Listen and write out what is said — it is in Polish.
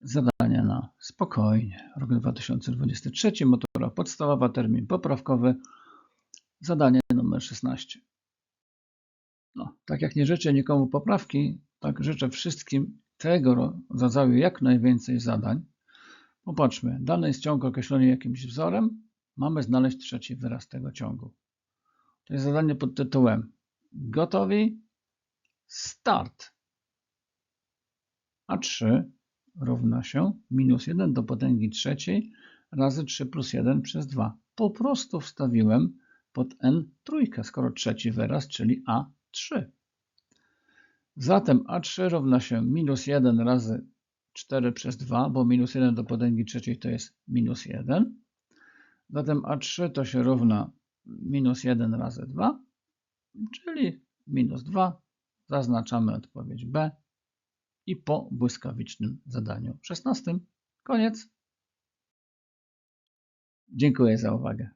Zadanie na spokojnie. Rok 2023, matura podstawowa, termin poprawkowy. Zadanie numer 16. No, tak jak nie życzę nikomu poprawki, tak życzę wszystkim tego ro- rodzaju jak najwięcej zadań. Popatrzmy, dany jest ciąg określony jakimś wzorem. Mamy znaleźć trzeci wyraz tego ciągu. To jest zadanie pod tytułem Gotowi? Start. A3 równa się minus 1 do potęgi trzeciej razy 3 plus 1 przez 2. Po prostu wstawiłem pod n trójkę, skoro trzeci wyraz, czyli A3. Zatem A3 równa się minus 1 razy 4 przez 2, bo minus 1 do potęgi trzeciej to jest minus 1. Zatem A3 to się równa minus 1 razy 2, czyli minus 2. Zaznaczamy odpowiedź B i po błyskawicznym zadaniu 16. Koniec. Dziękuję za uwagę.